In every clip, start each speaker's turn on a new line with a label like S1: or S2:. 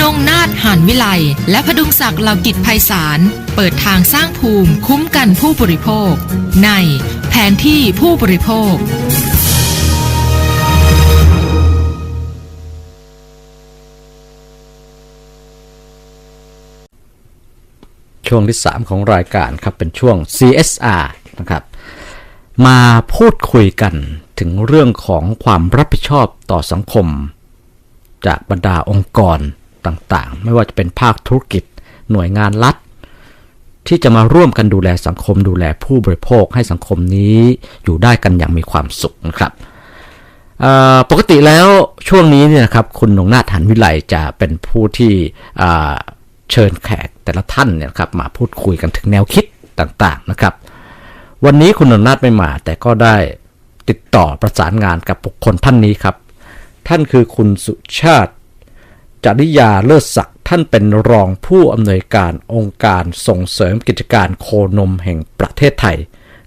S1: นงนาถหานวิไลและพดุงศักดิ์เหล่ากิจไพศาล เปิดทางสร้างภูมิคุ้มกันผู้บริโภค ในแผนที่ผู้บริโภค
S2: ช่วงที่ 3 ของรายการครับเป็นช่วง CSR นะครับมาพูดคุยกันถึงเรื่องของความรับผิดชอบต่อสังคม จากบรรดาองค์กร ต่างๆ ไม่ว่าจะเป็นภาคธุรกิจ หน่วยงานรัฐ ที่จะมาร่วมกันดูแลสังคมดูแลผู้บริโภคให้สังคมนี้อยู่ได้กันอย่างมีความสุขนะครับปกติแล้วช่วงนี้เนี่ยนะครับคุณหนงนาถหันวิไลจะเป็นผู้ที่เชิญแขกแต่ละท่านเนี่ยครับมาพูดคุยกันถึงแนวคิดต่างๆนะครับ วันนี้คุณหนงนาถไม่มา แต่ก็ได้ติดต่อประสานงานกับบุคคลท่านนี้ครับ ท่านคือคุณสุชาติ จริยาเลิศศักดิ์ท่านเป็นรองผู้อำนวยการองค์การส่งเสริมกิจการโคนมแห่งประเทศไทย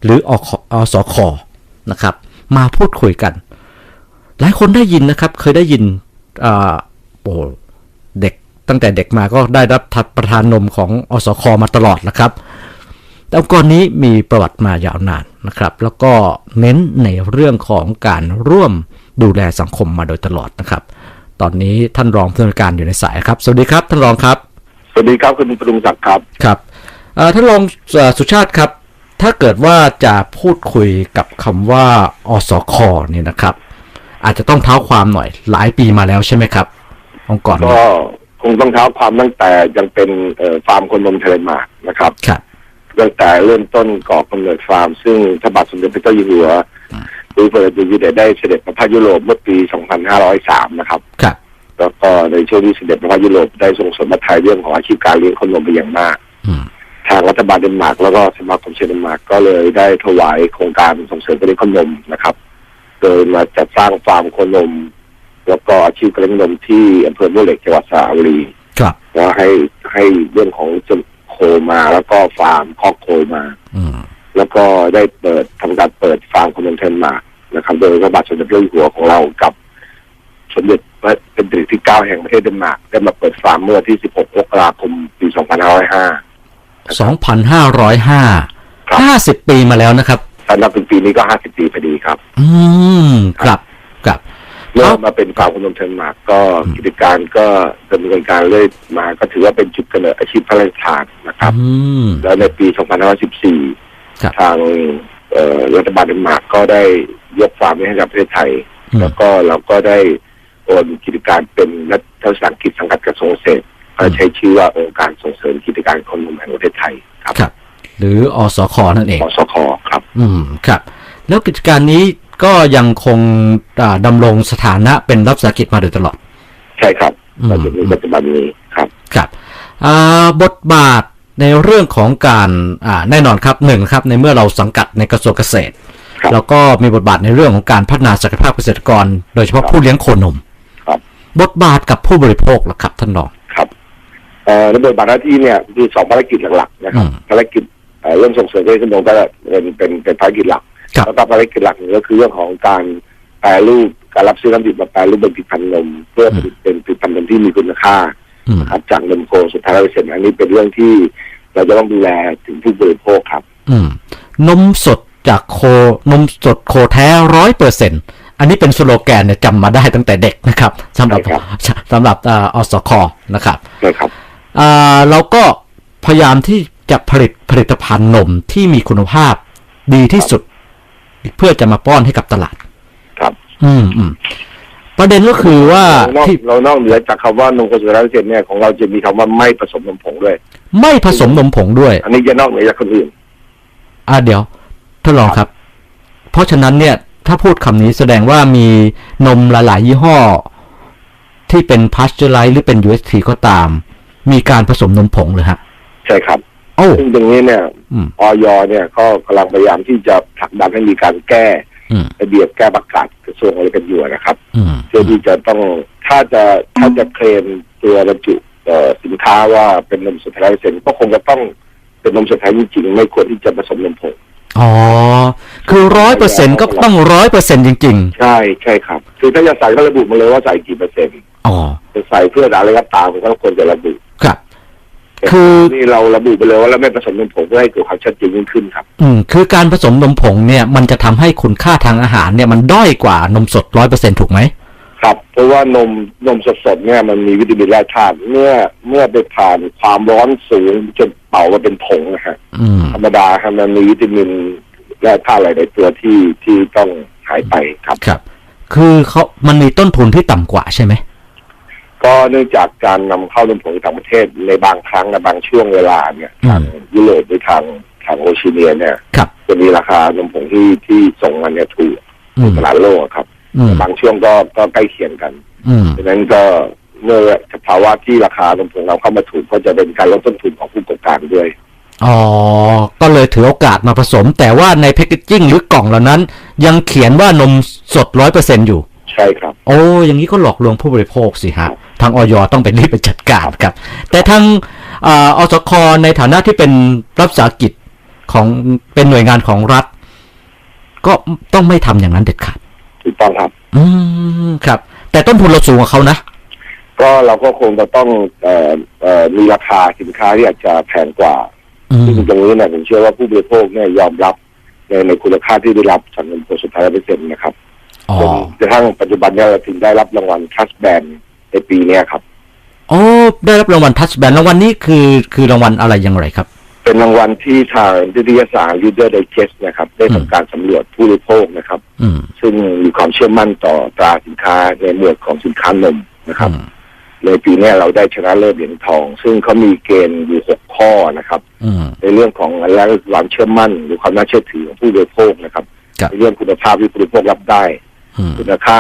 S2: หรืออคอสคนะครับ มาพูดคุยกัน หลายคนได้ยินนะครับ เคยได้ยินโอ้เด็กตั้งแต่เด็กมาก็ได้รับประทานนมของอสคมาตลอดนะครับ แต่องค์กรนี้มีประวัติมายาวนานนะครับ แล้วก็เน้นในเรื่องของการร่วมดูแลสังคมมาโดยตลอดนะครับ ตอนนี้ท่านรองผู้อำนวยการอยู่ในสายครับ สวัสดีครับ ท่านรองครับ
S3: สวัสดีครับคุณประดุงศักดิ์ครับ
S2: ครับเอ่อท่านรองเอ่อสุชาติครับ ถ้าเกิดว่าจะพูดคุยกับคำว่าอสคเนี่ยนะครับ อาจจะต้องเท้าความหน่อยหลายปีมาแล้วใช่ไหมครับองค์กรนี้
S3: ก็คงต้องเท้าความตั้งแต่ยังเป็นเอ่อฟาร์มคนนมเทเลมาร์นะครับ
S2: ครับ
S3: ตั้งแต่เริ่มต้นก่อกำเนิดฟาร์ม ซึ่งพระบาทสมเด็จพระเจ้าอยู่หัว หรือพระเจ้าอยู่หัวได้เสด็จมาภาคยุโรปเมื่อปี 2503 นะครับ
S2: ครับ
S3: แล้วก็ในช่วงที่เสด็จมาภาคยุโรปได้ส่งเสริมมาไทยเรื่องของอาชีพการเลี้ยงคนนมเป็นอย่างมาก
S2: อืม
S3: ทางรัฐบาลเดนมาร์กแล้วก็สมาคมเชนเดนมาร์กก็เลยได้ถวายโครงการส่งเสริมการเลี้ยงคนนมนะครับ โดยมาจัดสร้างฟาร์มโคนม แล้วก็อาชีพการเลี้ยงนมที่อำเภอม่วงเหล็กจังหวัดสระบุรี
S2: ครับ
S3: แล้วให้ให้เรื่องของจนโคมาแล้วก็ฟาร์มคอกโคมา
S2: อืม
S3: แล้วก็ได้เปิดทำการเปิดฟาร์มคนนมเทนมานะครับ โดยพระบาทสมเด็จพระเจ้าอยู่หัวของเรากับ สมเด็จพระเป็นดิที่เก้าแห่งประเทศเดนมาร์กได้มาเปิดฟาร์มเมื่อที่16มกราคมปี2505
S2: สองพันห้าร้อยห้า
S3: ครับ
S2: ห้าสิบปีมาแล้วนะครับ
S3: ถ้านับเป็นปีนี้ก็50ปีพอดีครับ
S2: อืมครับครับ
S3: เริ่
S2: ครั
S3: ม
S2: บ
S3: มาเป็นฟาร์มคนนมเทนมาร์กก็กิจการก็ดำเนินการเรื่อยมาก็ถือว่าเป็นจุดกำเนิดอาชีพพระราชทานนะครับ
S2: อืม
S3: แล้วในปี 2514
S2: ครับ
S3: ทางเอ่อรัฐบาลเดนมาร์กก็ได้ยกฟาร์มนี้ให้กับประเทศไทย
S2: อืม
S3: แล้วก็เราก็ได้โอนกิจการเป็นรัฐวิสาหกิจสังกัดกระทรวงเกษตรก็ใช้ชื่อว่าองค์การส่งเสริมกิจการคนนมแห่งประเทศไทยครับ
S2: ครับ หรืออสคนั่นเอง
S3: อสคครับ
S2: อืมครับ แล้วกิจการนี้ก็ยังคงอ่าดำรงสถานะเป็นรัฐวิสาหกิจมาโดยตลอด
S3: ใช่ครับ
S2: อืม
S3: ปัจจุบันปัจจุบันนี้ครับ
S2: ครับอ่าบทบาท ในเรื่องของการอ่าแน่นอนครับหนึ่งครับในเมื่อเราสังกัดในกระทรวงเกษตร
S3: ครับ
S2: แล้วก็มีบทบาทในเรื่องของการพัฒนาศักยภาพเกษตรกร โดยเฉพาะ
S3: ครับ
S2: ผู้เลี้ยงโคนม
S3: ครับ
S2: บทบาทกับผู้บริโภคล่ะครับท่านรอง
S3: ครับเอ่อระเบิดบาทหน้าที่เนี่ยมีสองภารกิจหลักๆนะครับ
S2: อืม
S3: ภารกิจเอ่อเรื่องส่งเสริมการขนมก็เป็นเป็นเป็นภารกิจหลัก
S2: ครับ
S3: แล้วก็ภารกิจหลักหนึ่งก็คือเรื่องของการแปรรูปการรับซื้อน้ำดิบมาแปรรูปเป็นผลิตภัณฑ์นมเพื่อผลิตเป็นผลิตภัณฑ์นมที่มีคุณค่า
S2: อืม
S3: นะ ครับจากนมโคสุดท้ายร้อยเปอร์เซ็นต์อันนี้เป็นเรื่องที่เราจะต้องดูแลถึงผู้บริโภคครับ
S2: อืมนมสดจากโคนมสดโคแท้ร้อยเปอร์เซ็นอันนี้เป็นสโลแกนเนี่ยจำมาได้ตั้งแต่เด็กนะครับสำหรับ
S3: ใช่ครับ
S2: สำหรับอ่าอสคนะครับ
S3: นะครับ
S2: อ่าเราก็พยายามที่จะผลิตผลิตภัณฑ์นมที่มีคุณภาพดีที่สุด เพื่อจะมาป้อนให้กับตลาด
S3: ครับ
S2: อืมอืม ประเด็นก็คือว่า
S3: เรานอก
S2: ที่
S3: เรานอกเหนือจากคำว่านมโคสุดท้ายร้อยเปอร์เซ็นต์เนี่ยของเราจะมีคำว่าไม่ผสมนมผงด้วย
S2: ไม่ผสมนมผงด้วย
S3: อันนี้จะนอกเหนือจากคนอื่น
S2: อ่าเดี๋ยวท่านรองครับ เพราะฉะนั้นเนี่ย ถ้าพูดคำนี้แสดงว่ามีนมหลาย ๆ ยี่ห้อ ที่เป็นพาสเจอร์ไลท์หรือเป็น UST ก็ตาม มีการผสมนมผงเลยฮะ
S3: ใช่ครับ
S2: โอ้
S3: ซึ่งตรงนี้เนี่ย
S2: อืม
S3: ออยเนี่ยก็กำลังพยายามที่จะผลักดันให้มีการแก้
S2: อืม
S3: ระเบียบแก้ประกาศก ระทรวงอะไรกันอยู่นะครับ
S2: อืม
S3: เพื่อที่จะต้องถ้าจะถ้าจะเคลมตัวบรรจุเอ่อสินค้าว่าเป็นนมสดแท้ร้อยเปอร์เซ็นต์ก็คงจะต้องเป็นนมสดแท้จริงๆไม่ควรที่จะผสมนมผง
S2: อ๋อ คือร้อยเปอร์เซ็นก็ต้องร้อยเปอร์เซ็นจริง
S3: ใช่ใช่ครับ คือถ้าจะใส่ก็ระบุมาเลยว่าใส่กี่เปอร์เซ็นต์
S2: ๆอ๋อ
S3: จะใส่เพื่ออะไรก็ตามก็ควรจะระบุ
S2: ครับคือ
S3: นี่เราระบุไปเลยว่าเราไม่ผสมนมผงเพื่อให้เกิดความชัดเจนยิ่งขึ้นครับ
S2: อืมคือการผสมนมผงเนี่ย มันจะทำให้คุณค่าทางอาหารเนี่ยมันด้อยกว่านมสดร้อยเปอร์เซ็นถูกไหม
S3: ครับเพราะว่านมนมสดๆเนี่ยมันมีวิตามินแร่ธาตุเมื่อเมื่อไปผ่านความร้อนสูงจนเป่ามาเป็นผงนะฮะ
S2: อืม
S3: ธรรมดาครับมันมีวิตามินแร่ธาตุหลายๆตัวที่ที่ต้องหายไปครับ
S2: ครับ คือเขามันมีต้นทุนที่ต่ำกว่าใช่ไหม
S3: ก็เนื่องจากการนำเข้านมผงจากต่างประเทศในบางครั้งในบางช่วงเวลาเนี่ย
S2: อืม
S3: ทางยุโรปหรือทางทางโอเชียเนียเนี่ย
S2: ครับ
S3: จะมีราคานมผงที่ที่ส่งมาเนี่ยถูก
S2: อืม
S3: ตลาดโลกอะครับ
S2: อืม
S3: บางช่วงก็ก็ใกล้เคียงกัน
S2: อืม
S3: ดังนั้นก็เมื่อสภาวะที่ราคานมผงเราเข้ามาถูกก็จะเป็นการลดต้นทุนของผู้ประกอบการด้วย
S2: อ๋อ ก็เลยถือโอกาสมาผสม แต่ว่าในแพคเกจจิ้งหรือกล่องเหล่านั้น ยังเขียนว่านมสดร้อยเปอร์เซ็นอยู่
S3: ใช่ครับ
S2: โอ้อย่างนี้ก็หลอกลวงผู้บริโภคสิฮะทางออยต้องไปรีบไปจัดการครับ แต่ทางอาอสคในฐานะที่เป็นรับสาหกิจของเป็นหน่วยงานของรัฐ ก็ต้องไม่ทำอย่างนั้นเด็ดขาด
S3: ถูกต้องครับ
S2: อืมครับ แต่ต้นทุนเราสูงกว่าเขานะ
S3: ก็เราก็คงจะต้องเอ่อเอ่อมีราคาสินค้าที่อาจจะแพงกว่า
S2: อืม
S3: ซึ่งตรงนี้เนี่ยผมเชื่อว่าผู้บริโภคเนี่ยยอมรับในในคุณภาพที่ได้รับจากเงินโปรสุดท้ายเปอร์เซ็นต์นะครับ
S2: อ๋อ
S3: จนกระทั่งปัจจุบันเนี่ยเราถึงได้รับรางวัลทัสแบนในปีเนี้ยครับ
S2: โอ้ได้รับรางวัลทัชแบนรางวัลนี้คือคือรางวัลอะไรอย่างไรครับ
S3: เป็นรางวัลที่ทางนิตยสาร Reader Digest นะครับ ได้
S2: อืม
S3: ทำการสำรวจผู้บริโภคนะครับ
S2: อืม
S3: ซึ่งมีความเชื่อมั่นต่อตราสินค้าในหมวดของสินค้านมนะครับ
S2: อืม
S3: ในปีเนี้ยเราได้ชนะเลิศเหรียญทอง ซึ่งเขามีเกณฑ์อยู่หกข้อนะครับ
S2: อืม
S3: ในเรื่องของอันแรกก็คือความเชื่อมั่นหรือความน่าเชื่อถือของผู้บริโภคนะครับ
S2: ครับ
S3: ในเรื่องคุณภาพที่ผู้บริโภครับได้
S2: อืม
S3: คุณค่า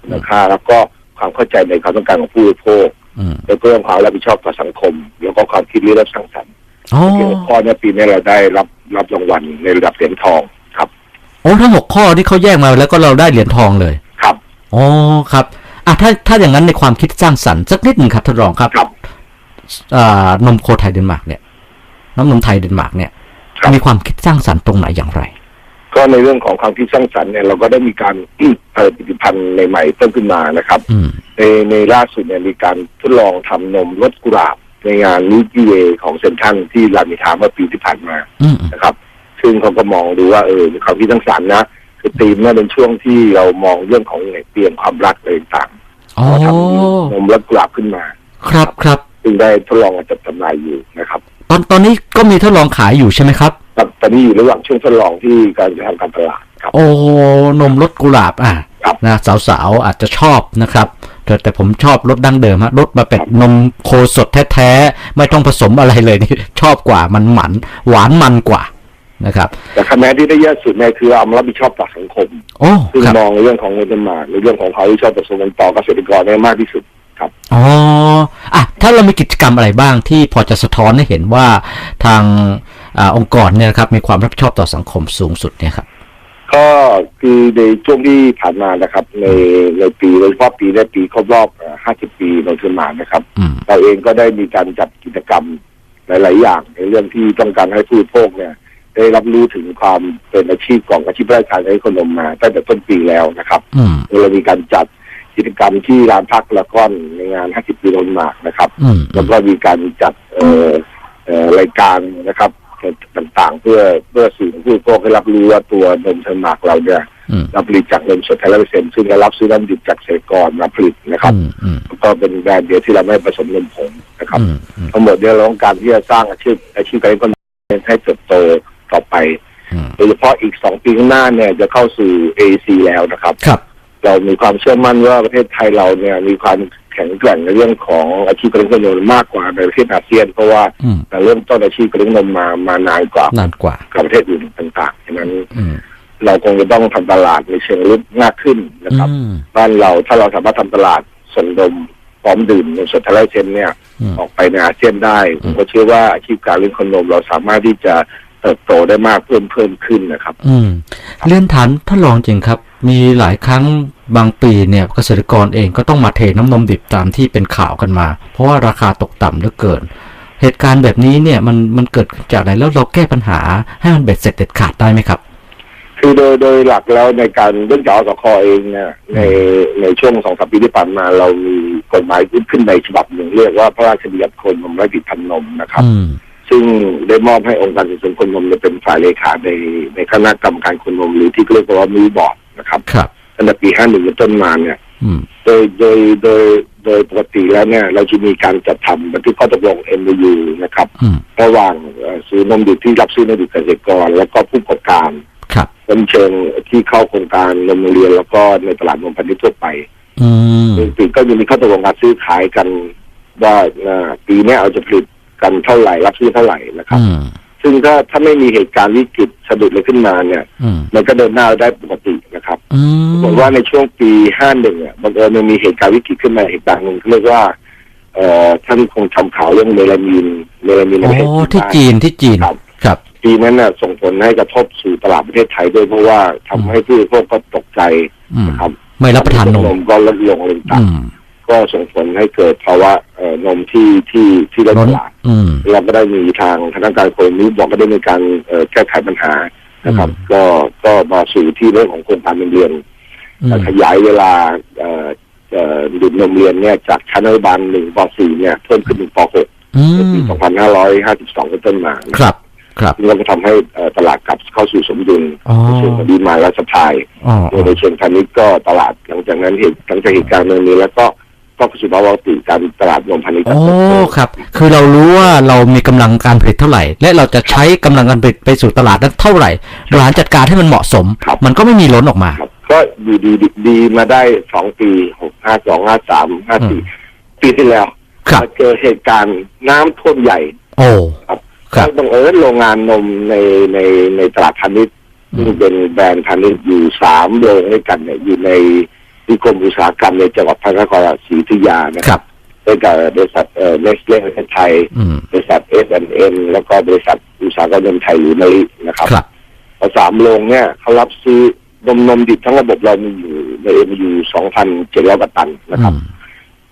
S3: คุณค่าแล้วก็ความเข้าใจในความต้องการของผู้บริโภค
S2: อืม
S3: แล้วก็เรื่องความรับผิดชอบต่อสังคม แล้วก็ความคิดริเริ่มสร้างสรรค์
S2: อ๋อ
S3: เกี่ยวกับข้อเนี้ปีนี้เราได้รับรับรางวัลในระดับเหรียญทองครับ
S2: โอ้ทั้งหกข้อที่เขาแยกมาแล้วก็เราได้เหรียญทองเลย
S3: ครับ
S2: อ๋อครับอะถ้าถ้าอย่างนั้นในความคิดสร้างสรรค์สักนิดหนึ่งครับท่านรองครับ
S3: ครับ
S2: อ่านมโคไทยเดนมาร์กเนี่ยน้ำนมไทยเดนมาร์กเนี่ย
S3: ครับ
S2: มีความคิดสร้างสรรค์ตรงไหนอย่างไร
S3: ก็ในเรื่องของความคิดสร้างสรรค์เนี่ยเราก็ได้มีการผลิตผลิตภัณฑ์ใหม่ๆเพิ่มขึ้นมานะครับ
S2: อืม
S3: ในในล่าสุดเนี่ยมีการทดลองทำนมรสกุหลาบในงานนิจิเวของเซนทรันที่รามอินทราเมื่อปีที่ผ่านมา
S2: อืม
S3: นะครับ ซึ่งเขาก็มองดูว่าเออมีความคิดสร้างสรรค์นะคือธีมเนี่ยเป็นช่วงที่เรามองเรื่องของเปลี่ยนความรักอะไรต่างๆ
S2: อ๋อ
S3: ก็ทำนมรสกุหลาบขึ้นมา
S2: ครับครับ
S3: ซึ่งได้ทดลองมาจัดจำหน่ายอยู่นะครับ
S2: ตอนตอนนี้ก็มีทดลองขายอยู่ใช่ไหมครับ
S3: ตอนตอนนี้อยู่ระหว่างช่วงทดลองที่การจะทำการตลาดครับ
S2: โอ้นมรสกุหลาบอะ
S3: ครับ
S2: นะสาวๆอาจจะชอบนะครับแต่แต่ผมชอบรสดั้งเดิมฮะรสมาเป็ดนมโคสดแท้ๆ ไม่ต้องผสมอะไรเลยนี่ชอบกว่ามันหมันหวานมันกว่านะครับ
S3: แต่คะแนนที่ได้เยอะสุดเนี่ยคือเอามารับผิดชอบต่อสังคม
S2: โอ้
S3: ซึ่ง
S2: ครับ
S3: มองในเรื่องของเงินมาในเรื่องของความรับผิดชอบต่อสังคมต่อเกษตรกรได้มากที่สุดครับ
S2: อ๋ออะถ้าเรามีกิจกรรมอะไรบ้างที่พอจะสะท้อนให้เห็นว่าทาง อาองค์กรเนี่ยนะครับมีความรับผิดชอบต่อสังคมสูงสุดเนี่ยครับ
S3: ก็คือในช่วงที่ผ่านมานะครับ ในในปีโดยเฉพาะปีในปีครบรอบเอ่อ50 ปีโนเทอร์มานะครับ
S2: อืม
S3: เราเองก็ได้มีการจัดกิจกรรมหลาย ๆ อย่าง ในเรื่องที่ต้องการให้ผู้บริโภคเนี่ย ได้รับรู้ถึงความเป็นอาชีพของอาชีพราชการในขนมมาตั้งแต่ต้นปีแล้วนะครับ
S2: อืม
S3: เรามีการจัดกิจกรรมที่ร้านพักละก้อนในงาน 50 ปีโนนมาร์กนะครับ
S2: อืม
S3: แล้วก็มีการจัดเอ่อเอ่อรายการนะครับ ต่างๆ เพื่อเพื่อสื่อผู้บริโภคให้รับรู้ว่าตัวนมเทอร์มาร์กเราเนี่ย
S2: อืม
S3: เราผลิตจากนมสดแท้ร้อยเปอร์เซ็นต์ซึ่งได้รับซื้อน้ำดิบจากเกษตรกรมาผลิตนะครับ
S2: อืมอืม
S3: แล้วก็เป็นแบรนด์เดียวที่เราไม่ผสมนมผงนะครับ
S2: อืมอืม
S3: ทั้งหมดเนี่ยเราต้องการที่จะสร้างอาชีพอาชีพการเลี้ยงคนให้เติบโตต่อไป
S2: อืม
S3: โดยเฉพาะอีกสองปีข้างหน้าเนี่ยจะเข้าสู่ AEC แล้วนะครับ
S2: ครับ
S3: เรามีความเชื่อมั่นว่าประเทศไทยเราเนี่ยมีความ แข็งแกร่งในเรื่องของอาชีพการเลี้ยงคนนมมากกว่าในประเทศอาเซียน เพราะว่า
S2: อืม
S3: เราเริ่มต้นอาชีพการเลี้ยงนมมามานานกว่านา
S2: นกว่า
S3: กับประเทศอื่นต่างๆฉะนั้น
S2: อืม
S3: เราคงจะต้องทำตลาดในเชิงลึกมากขึ้นนะครับ
S2: อืม
S3: บ้านเราถ้าเราสามารถทำตลาดส่งนมพร้อมดื่มนมสดทะเลเซนเนี่ย
S2: อืม
S3: ออกไปในอาเซียนได้ผ
S2: อื
S3: ม
S2: ม
S3: ก็เชื่อว่าอาชีพการเลี้ยงคนนมเราสามารถที่จะเติบโตได้มากเพิ่มเพิ่มขึ้นนะครับ
S2: อืมเรียนฐานท่านรองจริงครับ มีหลายครั้งบางปีเนี่ยเกษตรกรเองก็ต้องมาเทน้ำนมดิบตามที่เป็นข่าวกันมา เพราะว่าราคาตกต่ำเหลือเกิน เหตุการณ์แบบนี้เนี่ยมันมันเกิดจากอะไรแล้วเราแก้ปัญหาให้มันเบ็ดเสร็จเด็ดขาดได้ไหมครับ
S3: คือโดยโดยหลักแล้วในการเรื่องจากอสคเองเนี่ยในในช่วงสองสามปีที่ผ่านมาเรามีกกฎหมายขึ้นในฉบับหนึ่งเรียกว่าพระราชบัญญัติคนนมและผลิตภัณฑ์นมนะครับ
S2: อืม
S3: ซึ่งได้มอบให้องค์การส่งเสริมคนนมเนี่ยเป็นฝ่ายเลขาในในคณะกรรมการคนนมหรือที่เรียกว่ามีบอร์ด นะครับ
S2: ครับ
S3: ตั้งแต่ปี51เป็นต้นมาเนี่ย
S2: อืม
S3: โดยโดยโดยโดยปกติแล้วเนี่ย เราจะมีการจัดทำบันทึกข้อตกลง MOU นะครับ
S2: อืม
S3: ระหว่างเอ่อศูนย์นมดิบที่รับซื้อนมดิบเกษตรกร แล้วก็ผู้ประกอบการ
S2: ครับ
S3: เป็นเชิงที่เข้าโครงการนมโรงเรียนแล้วก็ในตลาดนมพันธุ์ทั่วไป
S2: อืม
S3: ปกติก็ยังมีข้อตกลงการซื้อขายกัน ว่าเอ่อปีเนี้ยเราจะผลิตกันเท่าไหร่ รับซื้อเท่าไหร่นะครับ
S2: อืม
S3: ซึ่งถ้าถ้าไม่มีเหตุการณ์วิกฤตสะดุดเลยขึ้นมาเนี่ย
S2: อืม
S3: มันก็เดินหน้าได้ปก ตินะครับ
S2: อืม
S3: ผมว่าในช่วงปี51อะบังเอิญมันมีเหตุการณ์วิกฤตขึ้นมาเหตุการณ์หนึ่งเรียกว่า เอ่อท่านคงทำข่าวเรื่องเมลามีนเมลามีนใน
S2: โอ้
S3: ประเทศ
S2: ที่จีนที่จีน
S3: ครับ
S2: ครับ
S3: ปีนั้นน่ะส่งผลให้กระทบสู่ตลาดประเทศไทยด้วยเพราะว่าทำให้ผู้บริโภคก็ตกใจ
S2: อืม
S3: นะครับ
S2: ไม่รับประทานนม
S3: ก็ลดลงเลยต่า
S2: อื
S3: ง
S2: ม
S3: ก็ส่งผลให้เกิดภาวะเอ่อนมที่ที่ที่ล้น
S2: ล้น
S3: ตลาด
S2: อืม
S3: เราก็ได้มีทางคณะกรรมการคนนี้บอกก็ได้มีการเอ่อแก้ไขปัญหา นะครับ
S2: อืม
S3: ก็ก็มาสู่ที่เรื่องของโครงการโรงเรียน
S2: อืม
S3: ขยายเวลาเอ่อเอ่อดื่มนมเรียนเนี่ยจากชั้นอนุบาลหนึ่งปสี่เนี่ย เพิ่มขึ้นถึงปหก
S2: อื
S3: ในปี
S2: ม
S3: สองพันห้าร้อยห้าสิบสองเป็นต้นมานะครับ
S2: ครับ
S3: ซึ่งก็ทำให้เอ่อตลาดกลับเข้าสู่สมดุล
S2: อ๋อ
S3: ในเชิงของดีมานและสปาย
S2: อ๋อ
S3: โดยในเชิงพาณิชย์ก็ตลาดหลังจากนั้นเหตุหลังจากเหตุการณ์เรื่องนี้แล้วก็ ก็เข้าสู่ภาวะปกติการตลาดนมพาณิชย์
S2: โอ้ครับ คือเรารู้ว่าเรามีกำลังการผลิตเท่าไหร่ และเราจะใช้กำลังการผลิตไปสู่ตลาดนั้นเท่าไหร่บริหารจัดการให้มันเหมาะสม มันก็ไม่มีล้นออกมา
S3: ครับก็อยู่ดีดีดีมาได้สองปีหกห้าสองห้าสามห้าสี่ปีที่แล้ว
S2: ครับ
S3: มาเจอเหตุการณ์น้ำท่วมใหญ่
S2: โอ้
S3: ครับ
S2: ครับ
S3: ก็บังเอิญโรงงานนมในในในตลาดพาณิชย์
S2: อืม
S3: ซึ่งเป็นแบรนด์พาณิชย์อยู่สามโรงด้วยกันเนี่ยอยู่ใน นิคมอุตสาหกรรมในจังหวัดพระนครศรีอยุธยานะ
S2: ค
S3: ค
S2: รั
S3: รับบด้วยกับบริษัทเอ่อเนสเล่ประเทศไทย
S2: อืม
S3: บริษัทเอสแอนเอ็นแล้วก็บริษัทอุตสาหกรรมนมไทยหรือมารินะครับ
S2: ครับ
S3: พอสามโรงเนี่ยเขารับซื้อนมนมดิบทั้งระบบเรามีอยู่ในเอ็มยูสองพันเจ็ดร้อยกว่าตันนะครับ
S2: อืม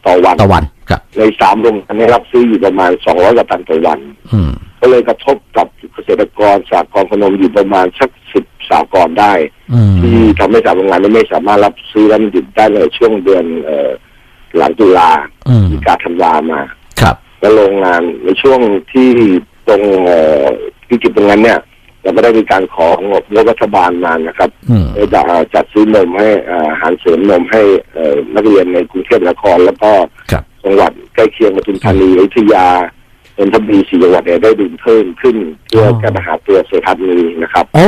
S3: ต่อวัน
S2: ตะวันครับ
S3: ในสามโรงอันนี้รับซื้ออยู่ประมาณสองร้อยกว่าตันต่อวัน
S2: อืม
S3: ก็เลยกระทบกับเกษตรกรสากรณ์พนมอยู่ประมาณสักสิบ สากรณ์ได้
S2: อืม
S3: ที่ทำให้สามโรงงานนี้ไม่สามารถรับซื้อน้ำดิบได้เลยช่วงเดือนเอ่อหลังตุลา
S2: อืม
S3: มีการธันวามา
S2: ครับ
S3: และโรงงานในช่วงที่ตรงเอ่อที่จุดตรงนั้นเนี่ยเราก็ได้มีการของงบรัฐบาลมานะครับ
S2: อืม
S3: เพื่อจะเอ่อจัดซื้อนมให้เอ่ออาหารเสริมนมให้เอ่อนักเรียนในกรุงเทพมหานครแล้วก็
S2: ครับ
S3: จังหวัดใกล้เคียงปทุมธานีอยุธยา นนทบุรีสี่จังหวัดเนี่ยได้ดื่มเพิ่มขึ้น เพื่อแก้ปัญหาตัวเศรษฐกิจนะครับ
S2: โอ้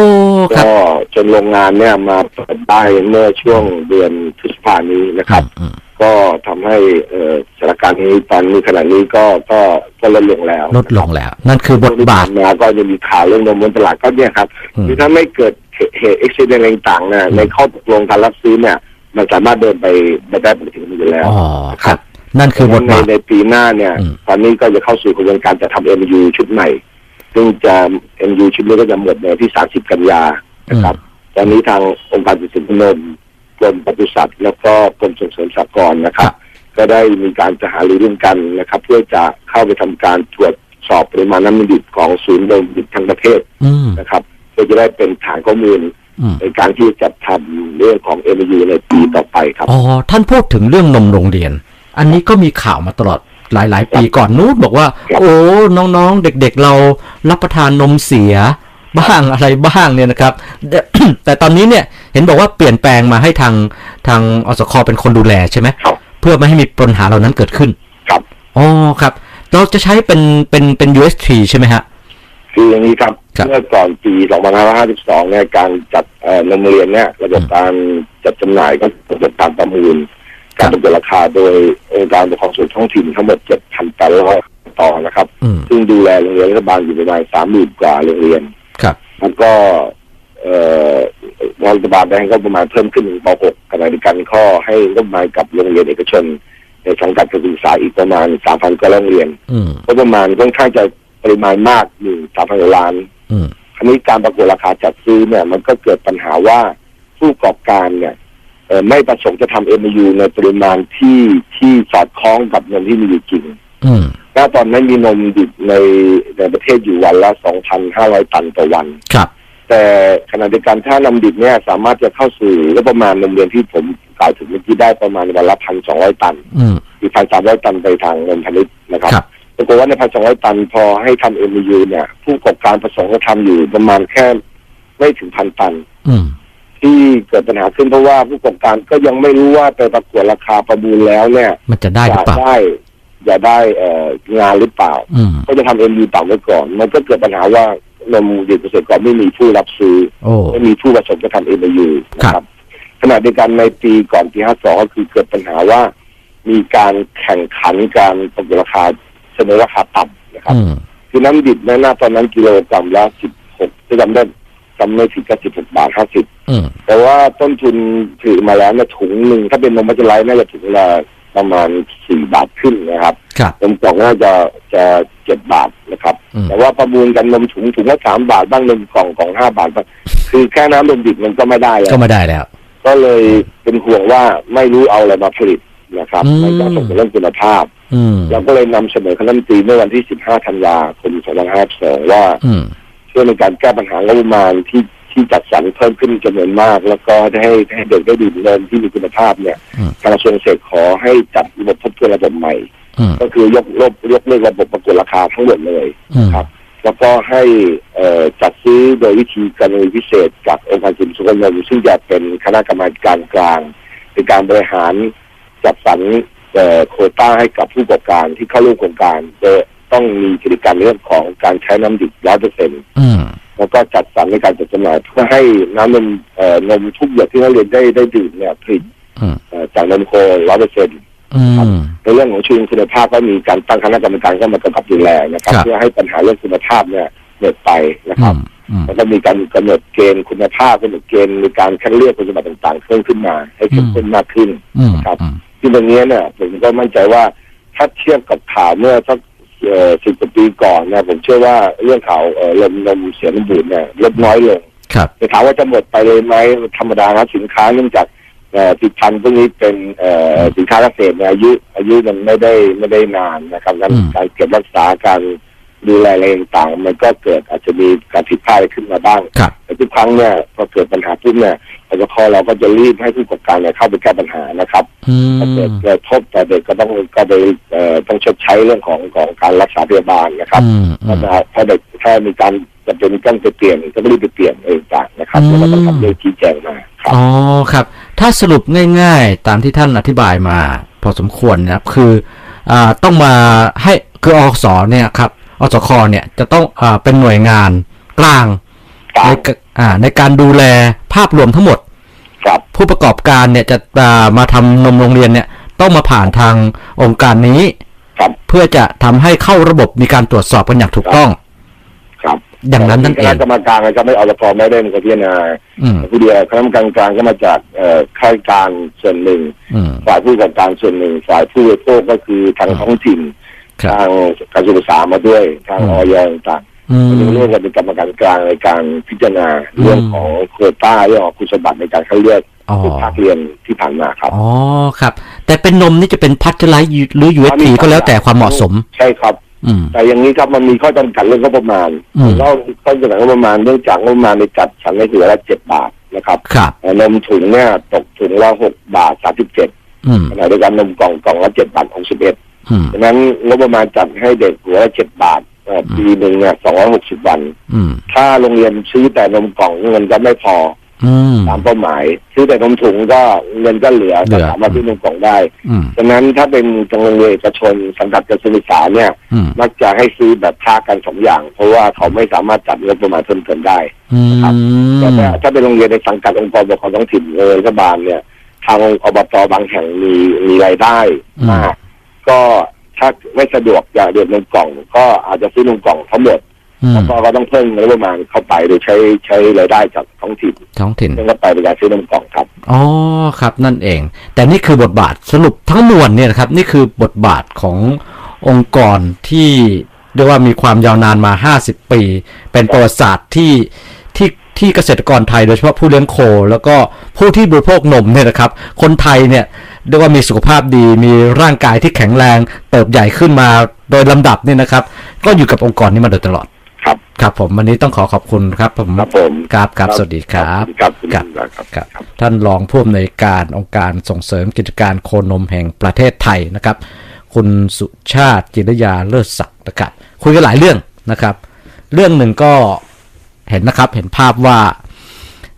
S2: ครับ
S3: ก็จนโรงงานเนี่ยมาเปิดได้เมื่อช่วงเดือนพฤษภานี้นะครับ
S2: อืม
S3: ก็ทำให้เอ่อสถานการณ์นี้ตอนนี้ขณะนี้ก็ก็ก็ลดลงแล้ว
S2: ลดลงแล้ว นั่นคือบทบาท
S3: ที่ผ่นมาก็จะมีข่าวเรื่องนมบนตลาดก็เนี่ยครับ
S2: อืม
S3: คือถ้าไม่เกิดเหตุเหตุอุบิเหตุอะไรต่างๆเนี่ยในข้อตกลงการรับซื้อเนี่ยมันสามารถเดินไปไปได้ปกติอยู่แล้ว
S2: อ๋อครับ นั่นคือบท
S3: ใน
S2: บาท
S3: ในปีหน้าเนี่ย
S2: อืม
S3: ตอนนี้ก็จะเข้าสู่กระบวนการจะทำ MU ชุดใหม่ ซึ่งจะ MU ชุดนี้ก็จะหมดในวันที่30กันยานะครับตอนนี้ทางองค์การส่งเสริมนมกรมปศุสัตว์แล้วก็กรมส่งเสริมสหกรณ์นะครับ ก็ได้มีการจะหารือร่วมกันนะครับ เพื่อจะเข้าไปทำการตรวจสอบปริมาณน้ำมันดิบของศูนย์นมดิบทั้งประเทศ
S2: อืม
S3: นะครับเพื่อจะได้เป็นฐานข้อมูล
S2: อืม
S3: ในการที่จะทำเรื่องของ MU ในปีต่อไปครับ
S2: อ๋อท่านพูดถึงเรื่องนมโรงเรียน อันนี้ก็มีข่าวมาตลอดหลาย ๆ ปีก่อนนู้นบอกว่า
S3: ครับ
S2: โอ้น้องๆเด็ก ๆ เรารับประทานนมเสียบ้างอะไรบ้างเนี่ยนะครับแต่แต่ตอนนี้เนี่ยเห็นบอกว่าเปลี่ยนแปลงมาให้ทางทางอสคเป็นคนดูแลใช่ไหม
S3: ครับ
S2: เพื่อไม่ให้มีปัญหาเหล่านั้นเกิดขึ้น
S3: ครับ
S2: อ๋อครับ เราจะใช้เป็นเป็นเป็น UST ใช่ไหมฮะ
S3: คืออย่างนี้ครับ
S2: ครับ
S3: เมื่อก่อนปี 2552เนี่ยการจัดเอ่อนมเรียนเนี่ยระบบการจัดจำหน่ายก็ระบบการประมูล การประเมินราคาโดยองค์การปกครองส่วนท้องถิ่นทั้งหมด 7,800 ต่อนะครับ
S2: อืม
S3: ซึ่งดูแลโรงเรียนรัฐบาลอยู่ประมาณ30,000 กว่าโรงเรียน
S2: ครับ
S3: แล้วก็เอ่อรัฐบาลได้ให้ก็ประมาณเพิ่มขึ้นถึงป .6 ขณะเดียวกันข้อให้งบประมาณกับโรงเรียนเอกชน ในสังกัดการศึกษาอีกประมาณ 3,000กว่าโรงเรียน
S2: อืม
S3: ก็ประมาณค่อนข้างจะปริมาณมากอยู่3,000กว่าล้าน
S2: อืม
S3: คราวนี้การประกวดราคาจัดซื้อเนี่ยมันก็เกิดปัญหาว่าผู้ประกอบการเนี่ยเอ่อ ไม่ประสงค์จะทำ MU ในปริมาณที่ที่สอดคล้องกับเงินที่มีอยู่จริง
S2: อืม
S3: ณตอนนั้นมีนมดิบในในประเทศอยู่วันละ 2,500 ตันต่อวัน
S2: ครับ
S3: แต่ขณะเดียวกันถ้านมดิบเนี่ยสามารถจะเข้าสู่งบประมาณโรงเรียนที่ผมกล่าวถึงเมื่อกี้ได้ประมาณวันละ 1,200 ตัน
S2: อืม
S3: อีกพันสามร้อยตันไปทางเงินพาณิชย์นะครับ
S2: ครับ
S3: ปรากฏว่าในพันสองร้อยตันพอให้ทำเอ็มยูเนี่ย ผู้ประกอบการประสงค์จะทำอยู่ประมาณแค่ไม่ถึงพันตัน
S2: อืม
S3: ที่เกิดปัญหาขึ้นเพราะว่าผู้ประกอบการก็ยังไม่รู้ว่าไปประกวดราคาประมูลแล้วเนี่ย
S2: มันจะได้หรือเปล่า
S3: ได้จะได้เอ่องานหรือเปล่า
S2: อืม
S3: ก็จะทำเอ็มยูต่ำไว้ก่อน มันก็เกิดปัญหาว่านมดิบเกษตรกรไม่มีผู้รับซื้อ
S2: โอ้
S3: ไม่มีผู้ประสงค์จะทำเอ็มยูนะค
S2: ครั
S3: รับบขณะเดียวกันในปีก่อนปีห้าสองก็คือเกิดปัญหาว่า มีการแข่งขันการประกวดราคาเสนอราคาต่ำนะครับ
S2: อืม
S3: คือน้ำดิบในหน้าตอนนั้นกิโลกรัมละสิบหกที่จำได้ จำไม่ผิดก็สิบหกบาทห้าสิบ
S2: อืม
S3: แต่ว่าต้นทุนถือมาแล้วเนี่ยถุงหนึ่งถ้าเป็นนมมัจจุไรน่าจะถุงละประมาณสี่บาทขึ้นนะครับ
S2: ครับ
S3: นมกล่องน่าจะจะเจ็ดบาทนะครับ
S2: อืม
S3: แต่ว่าประมูลกันนมถุงถุงละสามบาทบ้างนมกล่องกล่องห้าบาทบ้างคือแค่น้ำนมดิบมันก็ไม่ได้แล้ว
S2: ก็ไม่ได้แล้ว
S3: ก็เลยเป็นห่วงว่าไม่รู้เอาอะไรมาผลิตนะครับ
S2: อืม
S3: มันก็ส่งผลเรื่องคุณภาพ
S2: อืม
S3: เราก็เลยนำเสนอคณะรัฐมนตรีเมื่อวันที่ 15 ธันวาคม 2552 ว่า
S2: อืม
S3: ช่วยในการแก้ปัญหางบประมาณที่ที่จัดสรรเพิ่มขึ้นจำนวนมาก แล้วก็ได้ให้ให้เด็กได้ดื่มนมที่มีคุณภาพเนี่ย
S2: อืม
S3: ทางกระทรวงเกษตรขอให้จัดระบบทบทวนระบบใหม่
S2: อืม
S3: ก็คือยกเลิกยกเลิกระบบประกวดราคาทั้งหมดเลย
S2: อืม
S3: ครับ แล้วก็ให้เอ่อจัดซื้อโดยวิธีการเงินพิเศษจากองค์การสินสุขนมซึ่งจะเป็นคณะกรรมการกลางในการบริหารจัดสรรเอ่อโควต้าให้กับผู้ประกอบการที่เข้าร่วมโครงการโดย ต้องมีกิจการเรื่องของการใช้น้ำดิบร้อยเปอร์เซ็นต์
S2: อืม
S3: แล้วก็จัดสรรในการจัดจำหน่ายเพื่อให้น้ำนมเอ่อนมทุกหยดที่นักเรียนได้ได้ดื่มเนี่ยผลิต
S2: อืม
S3: เอ่อจากนมโคร้อยเปอร์เซ็นต์
S2: อืม
S3: ในเรื่องของเชิงคุณภาพก็มีการตั้งคณะกรรมการเข้ามากำกับดูแลนะครับ
S2: ครับ
S3: เพื่อให้ปัญหาเรื่องคุณภาพเนี่ยหมดไปนะค
S2: อื
S3: รับ
S2: มอืม
S3: แล้วก็มีการกำหนดเกณฑ์คุณภาพกำหนดเกณฑ์ในการคัดเลือกคุณสมบัติต่างๆเพิ่มขึ้นมา ให้เข้มข้นมากขึ้น
S2: อืม
S3: ครับ
S2: อืม
S3: ที่ตรงนี้เนี่ยผมก็มั่นใจว่าถ้าเทียบกับข่าวเมื่อสัก สิบกว่าปีก่อนเนี่ยผมเชื่อว่าเรื่องข่าวเอ่อลมนมเสียนมบูดเนี่ยลดน้อยลง
S2: ครับ
S3: แต่ถามว่าจะหมดไปเลยไหมธรรมดาครับสินค้าเนื่องจากเอ่อผลิดพันธุ์พวกนี้เป็นเอ่อสินค้าเกษตรเนี่ยอายุอายุมันไม่ได้ไม่ได้นานนะครับการ
S2: อืม
S3: การเก็บรักษาการดูแลอะไรต่างๆมันก็เกิดอาจจะมีการผิดพลาดขึ้นมาบ้าง
S2: ครับ
S3: แต่ทุกครั้งเนี่ยพอเกิดปัญหาปุ๊บเนี่ย ปตทเราก็จะรีบให้ผู้ประกอบการเนี่ยเข้าไปแก้ปัญหานะครับ
S2: อื
S3: ถ้าเกิด
S2: ม
S3: เกิดพบแต่เด็กก็ต้องก็ไปเอ่อต้องชดใช้เรื่องของของการรักษาพยาบาลนะครับ
S2: อืมอื
S3: ถ้ามถ้าเด็กถ้ามีการจะเป็นต้องไปเปลี่ยนก็ไม่รีบไปเปลี่ยนเองต่างนะครับ
S2: อืม
S3: แล้วก็ต้องทำเรื่องชี้แจงมาครับ
S2: อ๋อครับ ถ้าสรุปง่าย ๆ ตามที่ท่านอธิบายมา พอสมควรนะครับคืออ่าต้องมาให้คืออสเนี่ยครับอสคเนี่ยจะต้องอ่าเป็นหน่วยงานกลาง
S3: ครั
S2: ใน
S3: บ
S2: กอ่าในการดูแล ภาพรวมทั้งหมด
S3: ครับ
S2: ผู้ประกอบการเนี่ยจะอ่ามาทำนมโรงเรียนเนี่ยต้องมาผ่านทางองค์การนี้
S3: ครับ
S2: เพื่อจะทำให้เข้าระบบมีการตรวจสอบกันอย่างถูกต้อง
S3: ครับ
S2: อย่างนั้นนั่นเอ
S3: ค
S2: ง
S3: ณะกรรมการนะครับไม่เอาละพอไม่ได้เป็นคนพิจารณา
S2: อืม
S3: ผู้เดียวคณะกรรมการกลางก็มาจากเอ่อข้าราชการส่วนหนึ่ง
S2: อืม
S3: ฝ่ายผู้ประกอบการส่วนหนึ่งฝ่ายผู้บริโภคก็คือทางท้องถิ่น
S2: ครับ
S3: ทางกระทรวงศึกษามาด้วยทาง
S2: อืม
S3: ออยต่าง
S2: อื
S3: ๆ
S2: ม
S3: เรื่องกันเป็นกรรมการกลางในการพิจารณา
S2: อืม
S3: เรื่องของโควต้าเรื่องของคุณสมบัติในการเข้าเลือก
S2: อ๋อ
S3: ผู้ภาคเรียนที่ผ่านมาครับ
S2: อ๋อ ครับ แต่เป็นนมนี่จะเป็นพัชไลท์หรือ USP ก็แล้วแต่ความเหมาะสม
S3: ใช่ครับ
S2: อืม
S3: แต่อย่างนี้ครับมันมีข้อจำกัดเรื่องงบประมาณ
S2: อืม
S3: เราข้อจำกัดงบประมาณเนื่องจากงบประมาณในจัดสรรในหัวละเจ็ดบาทนะครับ
S2: ครับ
S3: เอ่อนมถุงเนี่ยตกถุงละหกบาทสามสิบเจ็ด
S2: อืม
S3: ขณะเดียวกันนมกล่องกล่องละเจ็ดบาทหกสิบเอ็ด
S2: อืม
S3: ฉะนั้นงบประมาณจัดให้เด็กหัวละเจ็ดบาทเอ่อ ปีหนึ่งเนี่ยสองร้อยหกสิบวัน
S2: อืม
S3: ถ้าโรงเรียนซื้อแต่นมกล่องเงินก็ไม่พอ
S2: อืม
S3: ตามเป้าหมาย ซื้อแต่นมถุงก็เงินก็เหลือ
S2: เหลื
S3: ก็
S2: อ
S3: สามารถซื้อนมกล่องได้
S2: อืม
S3: ฉะนั้นถ้าเป็นโรงเรียนเอกชนสังกัดกระทรวงศึกษาเนี่ย
S2: อืม
S3: มักจะให้ซื้อแบบค่ากันสองอย่าง เพราะว่าเขาไม่สามารถจัดงบประมาณเพิ่มเติมได้
S2: อืม
S3: แต่ถ้าถ้าเป็นโรงเรียนในสังกัดองค์กรปกครองท้องถิ่นเออรัฐบาลเนี่ย ทางอบตบางแห่งมีมีรายได้มากก็ ถ้าไม่สะดวกอยากเรียนนมกล่อง ก็อาจจะซื้อนมกล่องทั้งหมด
S2: อืม
S3: แล้วก็ก็ต้องเพิ่มงบประมาณเข้าไปโดยใช้ใช้รายได้จากท้องถิ่น
S2: ท้องถิ่น
S3: เพิ่มเข้าไปในการซื้อนมกล่องครับ
S2: อ๋อครับนั่นเอง แต่นี่คือบทบาทสรุปทั้งมวลเนี่ยนะครับ นี่คือบทบาทขององค์กรที่เรียกว่ามีความยาวนานมา 50 ปี เป็นประวัติศาสตร์ที่ที่ที่เกษตรกรไทยโดยเฉพาะผู้เลี้ยงโค แล้วก็ผู้ที่บริโภคนมเนี่ยนะครับ คนไทยเนี่ย เรียกว่ามีสุขภาพดี มีร่างกายที่แข็งแรงเติบใหญ่ขึ้นมาโดยลำดับเนี่ยนะครับ ก็อยู่กับองค์กรนี้มาโดยตลอด
S3: ครับ
S2: ครับผมวันนี้ต้องขอขอบคุณครับผม
S3: ครับผม
S2: ครับครับสวัสดีครับ
S3: ครับคุณ
S2: ครับ
S3: ครับ
S2: ครับท่านรองผู้อำนวยการองค์การส่งเสริมกิจการโคนมแห่งประเทศไทยนะครับ คุณสุชาติจิรยาเลิศศักดิ์นะครับคุยกันหลายเรื่องนะครับ เรื่องหนึ่งก็เห็นนะครับเห็นภาพว่า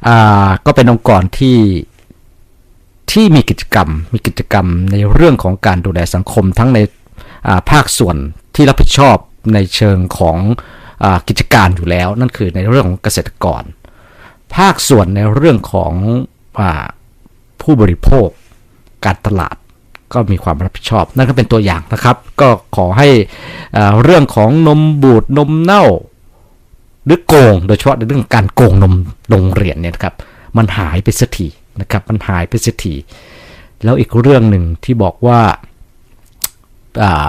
S2: อ่าก็เป็นองค์กรที่ ที่มีกิจกรรม มีกิจกรรมในเรื่องของการดูแลสังคมทั้งในภาคส่วนที่รับผิดชอบในเชิงของอกิจการอยู่แล้ว นั่นคือในเรื่องของเกษตรกร ภาคส่วนในเรื่องของอผู้บริโภค การตลาดก็มีความรับผิดชอบ นั่นก็เป็นตัวอย่างนะครับ ก็ขอให้เรื่องของนมบูดนมเน่า หรือโกง โดยเฉพาะในเรื่องการโกงนมโรงเรียนเนี่ยนะครับ มันหายไปสักที นะครับมันหายไปเสักทีแล้วอีกเรื่องหนึ่งที่บอกว่า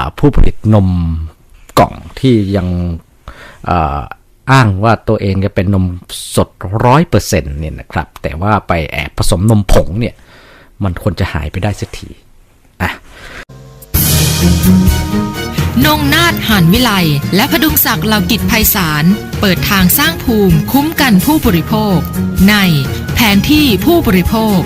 S2: าผู้ผลิตนมกล่องที่ยังอ้างว่าตัวเองจะเป็นนมสดร้อยเปอร์เซ็นต์เนี่ยนะครับ แต่ว่าไปแอบผสมนมผงเนี่ย มันควรจะหายไปได้สักทีอะ
S1: นงนาฏหานวิไล และพดุงศักดิ์เหล่ากิจไพศาล เปิดทางสร้างภูมิคุ้มกันผู้บริโภค ในแผนที่ผู้บริโภค